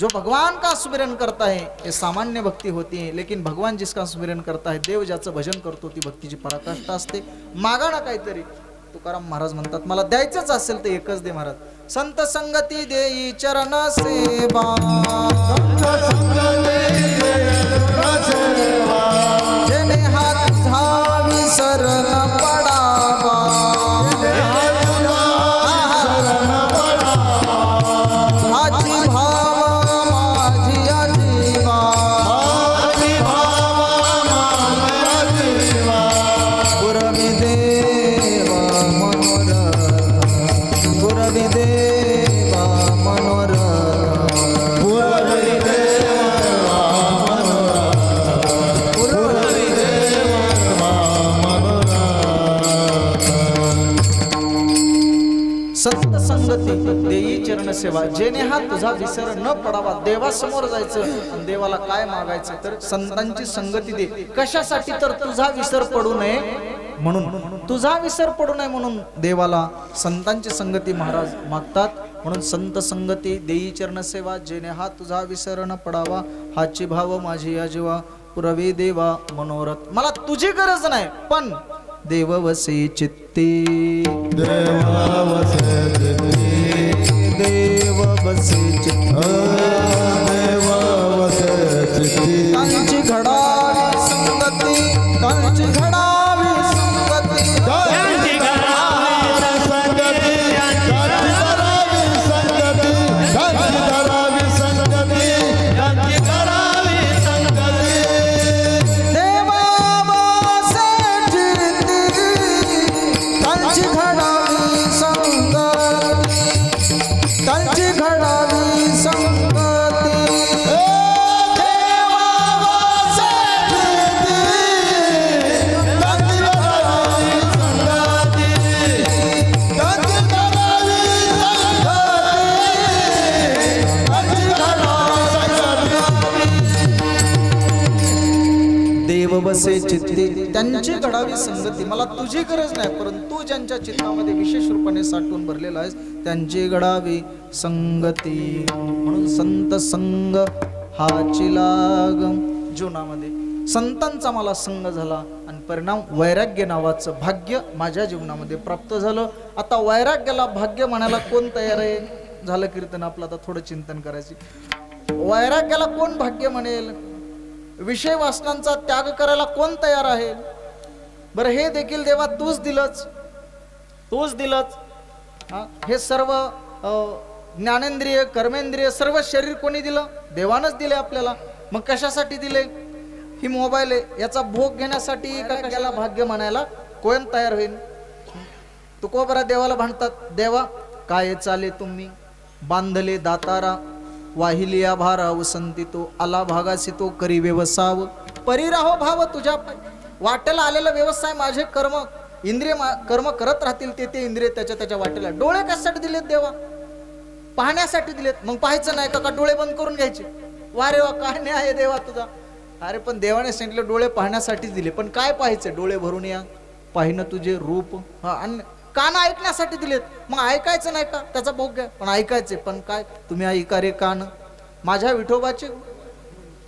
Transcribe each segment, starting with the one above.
जो भगवान का सुमिरन करता है ये सामान्य भक्ती होती है लेकिन भगवान जिसका सुमिरन करता है देव ज्याचं भजन करतो ती भक्तीची पराकाष्ठा असते. मागा ना काहीतरी. तुकाराम महाराज म्हणतात मला द्यायचंच असेल तर एकच दे महाराज. संत संगती देई चरण सेवा. देई चरण सेवा जेणे हा तुझा विसर न पडावा देवासमोर जायचं आणि देवाला काय मागायचं तर संतांची संगती दे. कशासाठी तर तुझा विसर पडू नये म्हणून. तुझा विसर पडू नये म्हणून देवाला संतांची संगती महाराज मागतात. म्हणून संत संगती देई चरण सेवा जेणे हा तुझा विसर न पडावा हाची भाव माझी आजीवा जीवा. पुरवे देवा मनोरथ. मला तुझी गरज नाही पण देव वसे चित्ते. देव बसे देव बसे चित्ते. त्यांची घडावी संगती. मला तुझी गरज नाही परंतु ज्यांच्या चित्तामध्ये विशेष रूपाने साठवून भरलेला आहेस त्यांची घडावी संगती. म्हणून संत संग हाची लाग. जीवनामध्ये संतांचा मला संग झाला आणि परिणाम वैराग्य नावाचं भाग्य माझ्या जीवनामध्ये प्राप्त झालं. आता वैराग्याला भाग्य म्हणायला कोण तयार आहे? झालं कीर्तन आपलं आता थोडं चिंतन करायची. वैराग्याला कोण भाग्य म्हणेल? विषय वासनांचा त्याग करायला कोण तयार आहे? बरं हे देखील देवा तूच दिलंच. तूच दिलंच. हा, हे सर्व ज्ञानेंद्रिय कर्मेंद्रिय सर्व शरीर कोणी दिलं? देवानच दिले आपल्याला. मग कशासाठी दिले? ही मोबाईल आहे याचा भोग घेण्यासाठी का कशाला भाग्य म्हणायला कोण तयार होईल तुको बरा देवाला भांडतात देवा काय चाले तुम्ही? बांधले दातारा वाहिलिया भारा वसंती तो आला भागासी तो करी व्यवसाव. परिराहो भाव तुझ्या वाटेला आलेला व्यवसाय माझे कर्म. इंद्रिय मा- कर्म करत राहतील ते ते इंद्रिय त्याच्या त्याच्या वाटेला. डोळे कशासाठी दिलेत देवा? पाहण्यासाठी दिलेत. मग पाहायचं नाही का? का डोळे बंद करून घ्यायचे? वा रे वा काय नाही आहे देवा तुझा? अरे पण देवाने सांगितलं डोळे पाहण्यासाठीच दिले. पण काय पाहायचं? डोळे भरून या. पाहिनं तुझे रूप. हा आणि कान ऐकण्यासाठी दिलेत. मग ऐकायचं नाही का? त्याचा भोग घ्या. पण ऐकायचे. पण काय? तुम्ही ऐका रे कान? माझ्या विठोबाचे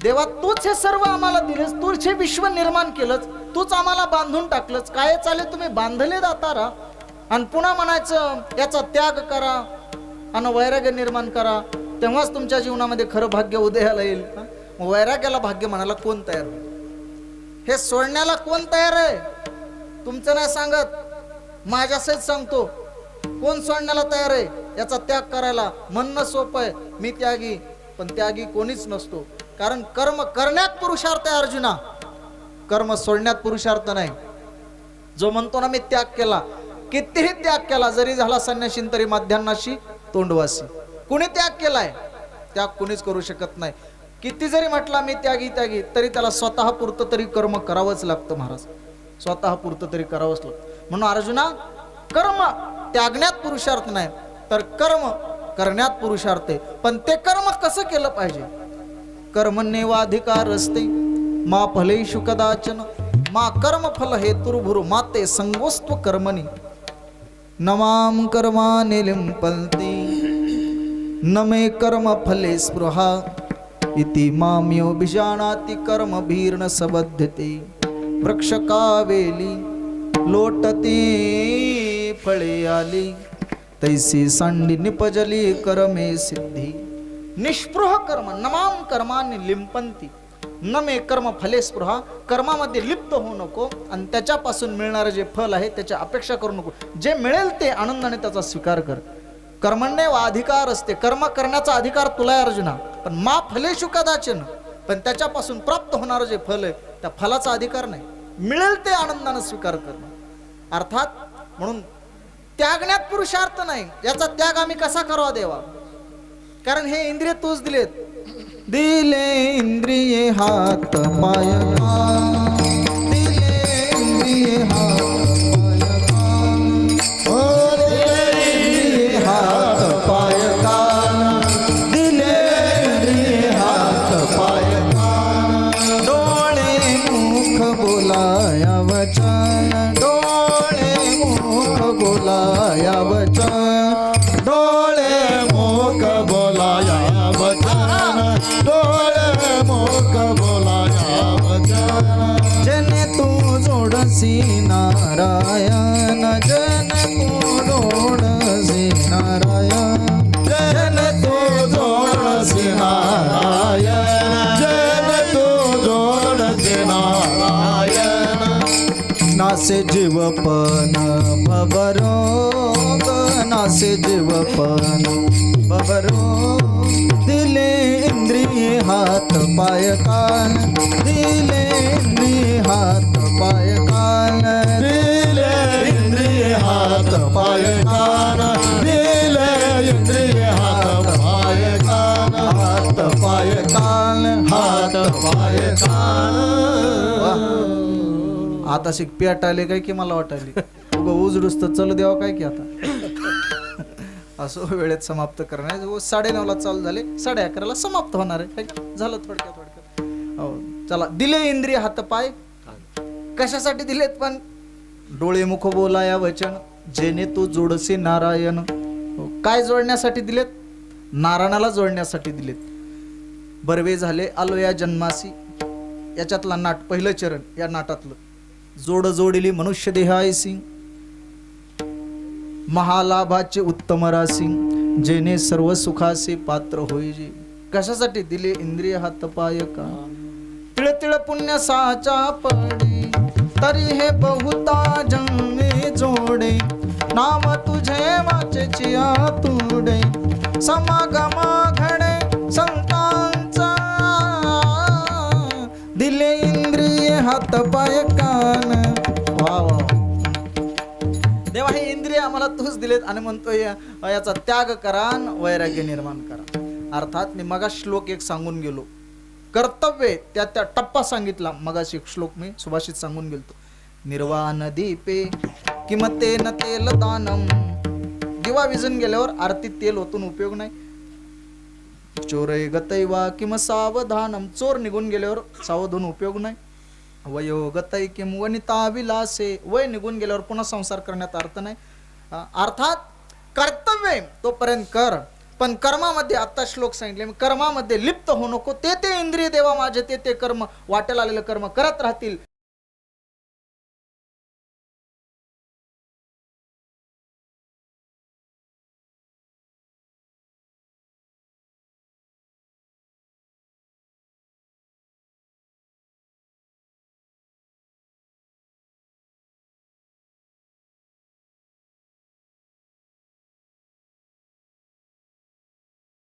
देवा तूच हे सर्व आम्हाला दिलेस. तूच हे विश्व निर्माण केलंच तूच आम्हाला बांधून टाकलंच काय चाले तुम्ही बांधले जातारा आणि पुन्हा म्हणायचं याचा त्याग करा आणि वैराग्य निर्माण करा. तेव्हाच तुमच्या जीवनामध्ये खरं भाग्य उदयाला येईल. मग वैराग्याला भाग्य म्हणायला कोण तयार हे सोडण्याला कोण तयार आहे? तुमचं नाही सांगत. माझ्यासहित सांगतो कोण सोडण्याला तयार आहे याचा त्याग करायला म्हणणं सोपं आहे. मी त्यागी पण त्यागी कोणीच नसतो. कारण कर्म करण्यात पुरुषार्थ आहे अर्जुना. कर्म सोडण्यात पुरुषार्थ नाही. जो म्हणतो ना मी त्याग केला कितीही त्याग केला जरी झाला संन्याशी तरी माध्यान्नाशी तोंडवासी कुणी त्याग केलाय? त्याग कुणीच करू शकत नाही. किती जरी म्हटला मी त्यागी त्यागी तरी त्याला स्वतः पुरतं तरी कर्म करावंच लागतं महाराज. स्वतः पुरतं तरी करावंच लागतं. म्हणून अर्जुना कर्म त्यागण्यात पुरुषार्थ नाही तर कर्म करण्यात पुरुषार्थ आहे. पण ते कर्म कसं केलं पाहिजे? कर्मण्येवाधिकार असते मा फलेषु कदाचन मा कर्म फल हे तुर्भुरु माते संगोस्त्व कर्मणी. नमाम कर्मा निलिंपंती न मे कर्म फले स्पृहा इति माम्यो बिजानाति कर्म भीर्ण सबद्धते वृक्ष कावेली लोटती फळे आली. तैसी सांडी निपजली कर्मे सिद्धी. निष्पृह कर्म नमाम कर्माने लिंपंती. न मे कर्म फले स्पृहा कर्मामध्ये लिप्त होऊ नको आणि त्याच्यापासून मिळणारं जे फल आहे त्याची अपेक्षा करू नको. जे मिळेल ते आनंदाने त्याचा स्वीकार कर. कर्मण्य व अधिकार असते. कर्म करण्याचा अधिकार तुला आहे अर्जुना. पण मा फलेशु कदाचन पण त्याच्यापासून प्राप्त होणारं जे फल आहे त्या फलाचा अधिकार नाही. मिळेल ते आनंदानं स्वीकार करणं. अर्थात म्हणून त्यागण्यात पुरुषार्थ नाही याचा त्याग आम्ही कसा करावा देवा? कारण हे इंद्रिय तोच दिलेत. दिले इंद्रिये हात पाय बोलाया वचन डोळे मुख बोलाया वचन डोळे मोक बोलाया वचन डोळे मोक बोलाया वचन जने तू जोडसी नारायण जन तू जोडसी नासे जीवपन भवरोग नासे जीवपन बबरो दिले इंद्रिय हात पाय कान दिले इंद्रिय हात पाय कान दिले इंद्रिय हात पाय कान दिले इंद्रिय हात पाय कान हात पाय कान हात पाय कान। आता शिक पेट आले काय की मला वाटायली? उगं उजडूस तर चलू द्यावं काय की आता? असो वेळेत समाप्त करणार व हो, साडे ला चालू झाले. साडे अकराला समाप्त होणार आहे. झालं थोडक्यात थोडक्यात. हो चला. दिले इंद्रिय हातपाय कशासाठी दिलेत पण? डोळे मुख बोलाया वचन. जेने तू जोडसे नारायण. हो, काय जोडण्यासाठी दिलेत? नारायणाला जोडण्यासाठी दिलेत. बरवे झाले आलो या जन्मासी. याच्यातला नाट पहिलं चरण या नाटातलं. जोड जोडिली मनुष्य देहायसी महालाभाचे उत्तम रासी जेने सर्व सुखासे पात्र होईजे कशासाठी दिले इंद्रिय हा पाय का तिळ तिळ पुण्य साचा पडे तरी हे बहुता जन्मे जोडे. नाम तुझे वाचेची तुडे समागमा घडे हात पाय कान. वा वा देवा हे इंद्रिय आम्हाला तूच दिलेत आणि म्हणतोय याचा त्याग करा वैराग्य निर्माण करा. अर्थात मी मगा श्लोक एक सांगून गेलो. कर्तव्य त्या त्या टप्पा सांगितला. मगाशी एक श्लोक मी सुभाषित सांगून गेलतो. निर्वाण दीपे किमते न तेल दानम. दिवा विजून गेल्यावर आरतीत तेल ओतून उपयोग नाही. चोरय गतैवा किम सावधानम. चोर निघून गेल्यावर सावधान उपयोग नाही. वयोगतय किम वनिता विलासे वय निघून गेल्यावर पुन्हा संसार करण्यात अर्थ नाही. अर्थात कर्तव्य तोपर्यंत कर पण कर्मामध्ये आत्ता श्लोक सांगितले मी कर्मामध्ये लिप्त होऊ नको ते ते इंद्रिय देवा माझे ते ते कर्म वाटेल आलेलं कर्म करत राहतील.